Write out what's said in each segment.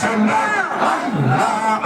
সোনা আল্লাহ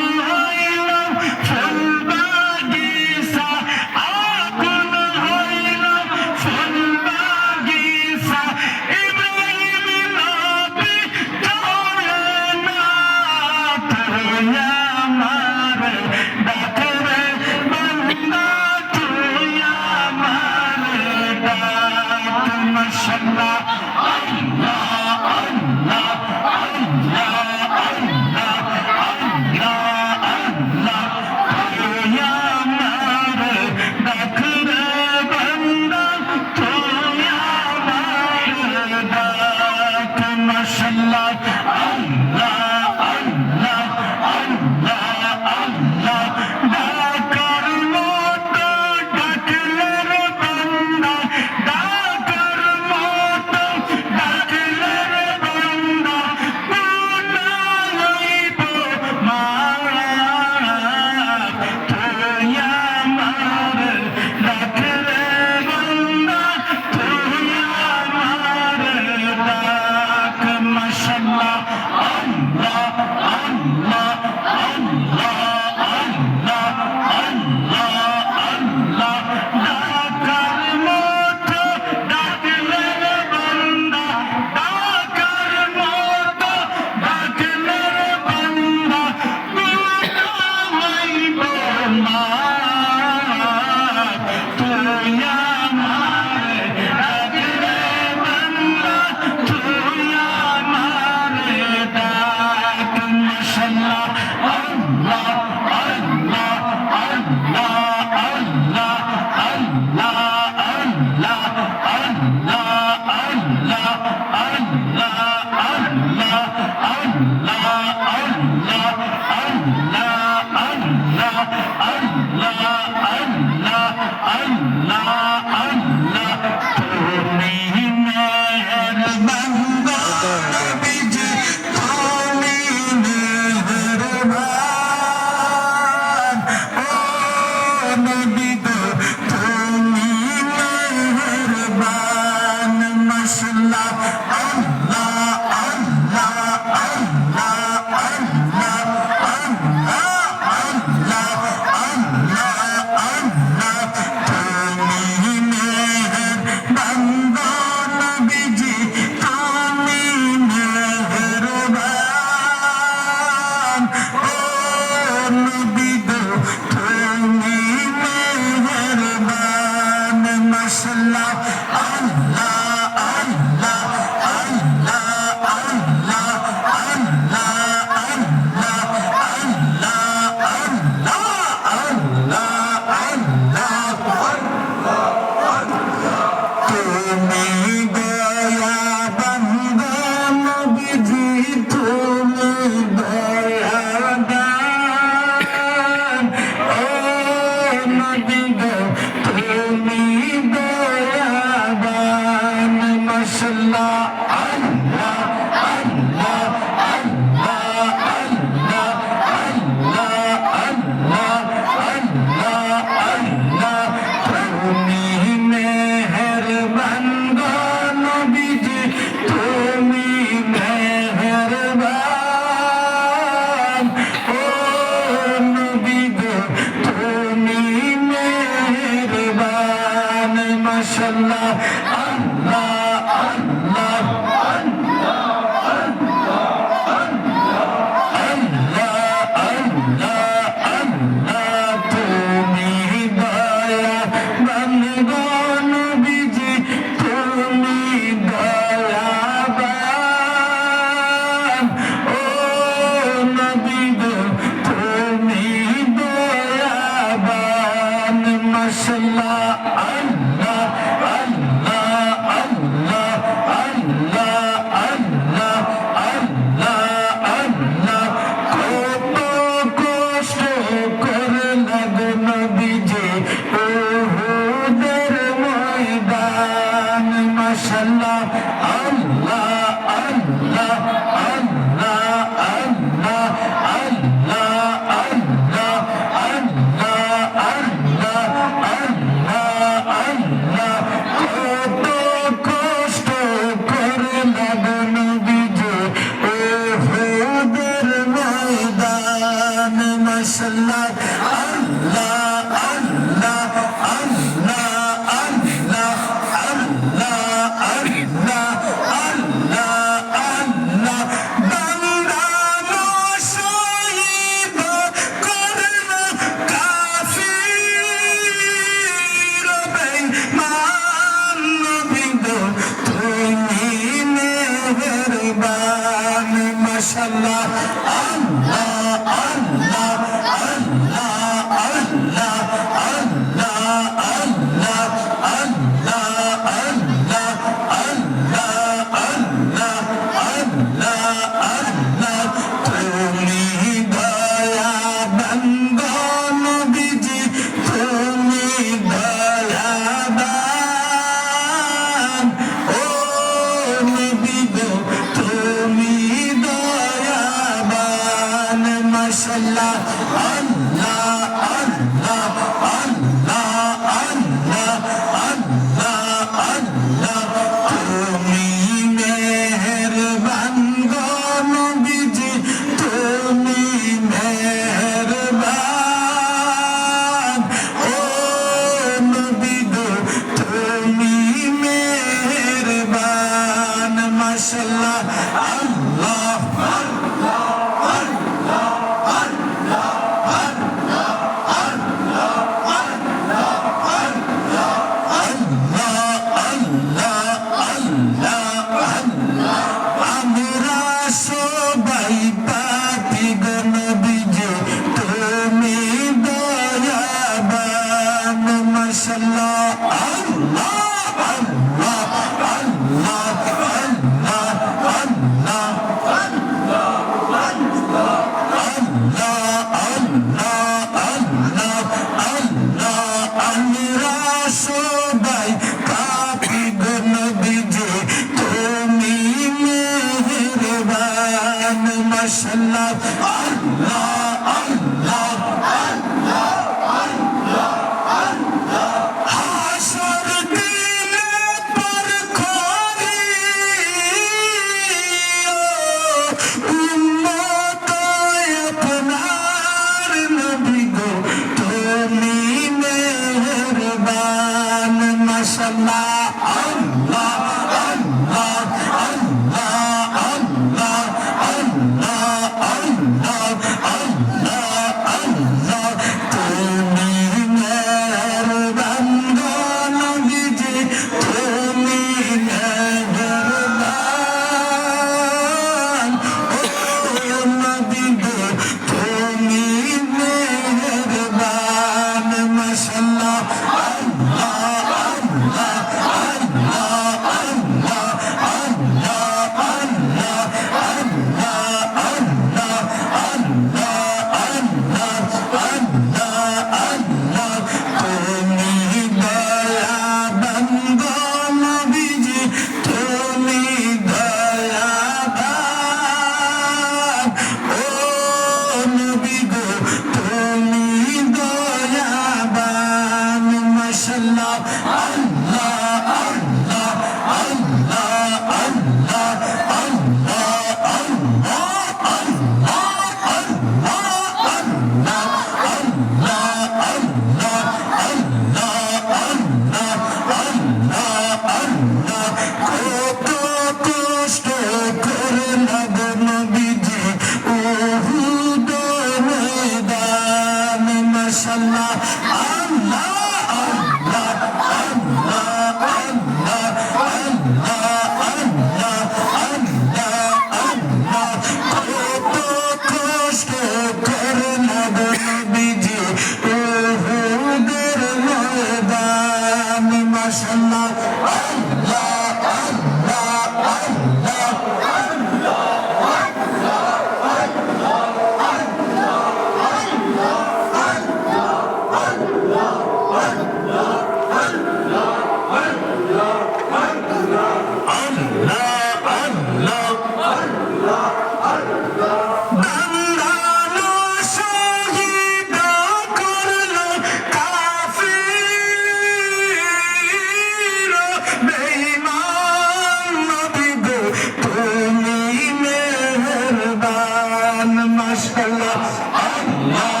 মাশাআল্লাহ আল্লাহ।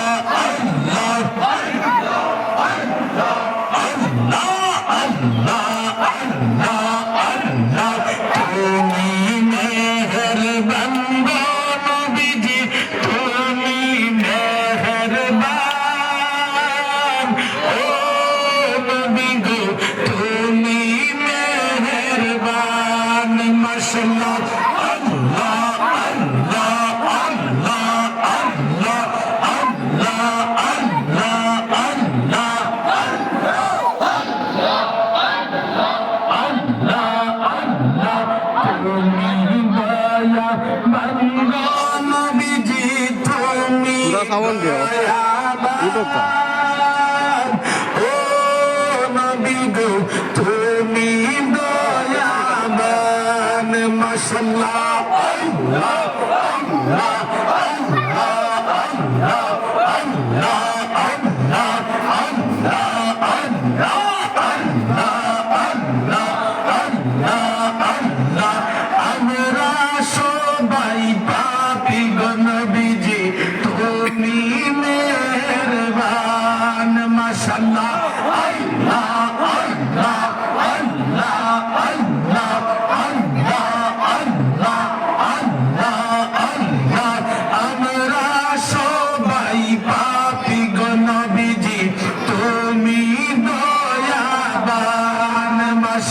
কলকাতা মাসাল্লাহ আল্লাহ আল্লাহ।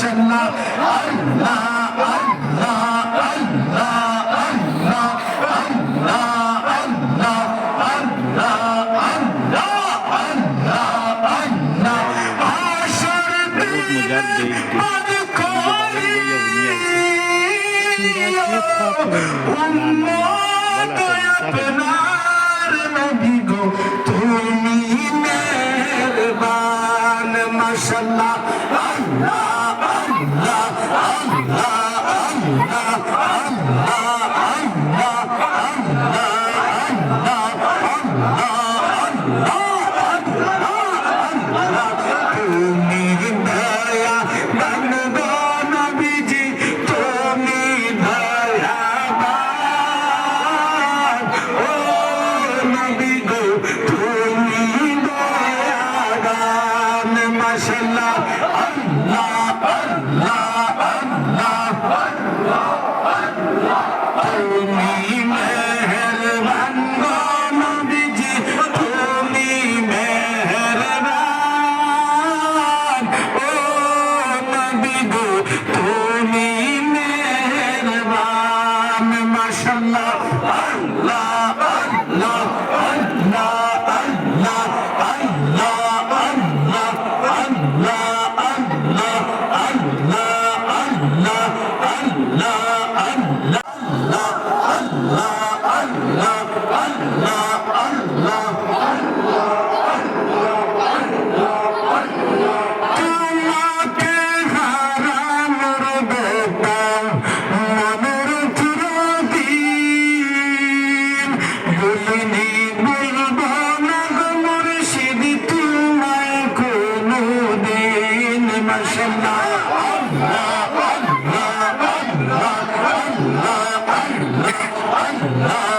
মাশাআল্লাহ আল্লাহ আল্লাহ আল্লাহ আল্লাহ আল্লাহ আল্লাহ আল্লাহ আল্লাহ আল্লাহ আল্লাহ আশার আপনার নবী গো তুমি মেহরবান মাশাআল্লাহ আল্লাহ Allah.